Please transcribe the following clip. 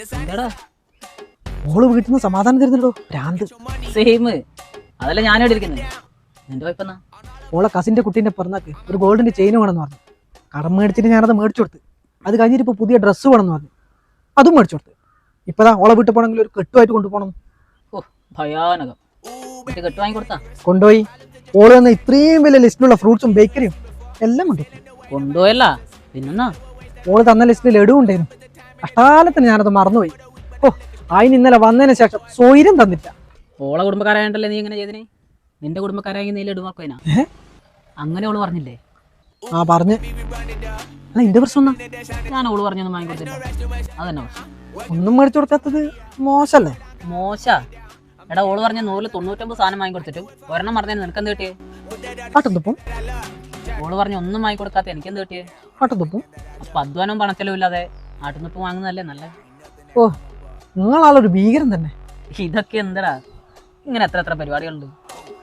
എന്താടാ? ഓൾ വീട്ടിൽ നിന്ന് സമാധാനം തരുന്നുണ്ടോ? ഭ്രാന്ത്. സെയിം അതല്ല ഞാനിവിടെ ഇരിക്കുന്നത് നിന്റെ വൈപ്പെന്നാ മോളെ കസിന്റെ കുട്ടീന്റെ പിറന്നാക്ക് ഒരു ഗോൾഡിന്റെ ചെയിൻ വേണമെന്ന് പറഞ്ഞു. കടം മേടിച്ചിട്ട് ഞാനത് മേടിച്ചു കൊടുത്ത്. അത് കഴിഞ്ഞിട്ട് ഇപ്പൊ പുതിയ ഡ്രസ്സ് വേണമെന്ന് പറഞ്ഞു. അതും മേടിച്ചു കൊടുത്ത്. ഇപ്പതാ ഓളെ വീട്ടിൽ പോകണമെങ്കിൽ ഒരു കെട്ടുമായിട്ട് കൊണ്ടുപോകണം. ഓ ഭയാനകം. കെട്ട് വാങ്ങി കൊടുത്താ? കൊണ്ടുപോയി. ഓൾ തന്ന ഇത്രയും വലിയ ലിസ്റ്റിലുള്ള ഫ്രൂട്ട്സും ബേക്കറിയും എല്ലാം കൊണ്ടുപോയി. കൊണ്ടുപോയല്ല? പിന്നെന്നാ? ഓൾ തന്ന ലിസ്റ്റിൽ ലഡു ഉണ്ടായിരുന്നു. കഷ്ടാലത്തിന് ഞാനത് മറന്നുപോയി. ഓ അതിന് ഇന്നലെ വന്നതിന് ശേഷം സ്വൈരം തന്നില്ല. ഓളെ കുടുംബക്കാരായണ്ടല്ലേ നീ ഇങ്ങനെ ചെയ്തിനെ? നിന്റെ കുടുംബക്കാരായി നീ ലഡുവാക്കോയിനാ അങ്ങനെ ഓൾ പറഞ്ഞില്ലേ? ആ പറഞ്ഞു. അല്ല എന്റെ പ്രശ്നം ഞാൻ ഓൾ പറഞ്ഞൊന്നും വാങ്ങിക്കൊടുത്തില്ല. അതന്നെ ഒന്നും മേടിച്ചു കൊടുക്കാത്തത് മോശല്ലേ? മോശ. എടാ ഓൾ പറഞ്ഞ നൂറിൽ തൊണ്ണൂറ്റൊമ്പത് സാധനം വാങ്ങി കൊടുത്തിട്ട് ഒരെണ്ണം പറഞ്ഞതിന് നിനക്ക് എന്ത് കിട്ടിയേ ആട്ടത്തുപ്പും ഓൾ പറഞ്ഞ ഒന്നും വാങ്ങി കൊടുക്കാത്ത എനിക്ക് എന്ത് കിട്ടിയേ ആട്ടത്തുപ്പും അപ്പൊ അധ്വാനവും പണച്ചെലവും ആട്ടുന്നിപ്പ് വാങ്ങുന്നതല്ലേ നല്ല ഓ നിങ്ങളാളൊരു ഭീകരം തന്നെ. ഇതൊക്കെ എന്തടാ? ഇങ്ങനെ എത്ര എത്ര പരിപാടികളുണ്ട്?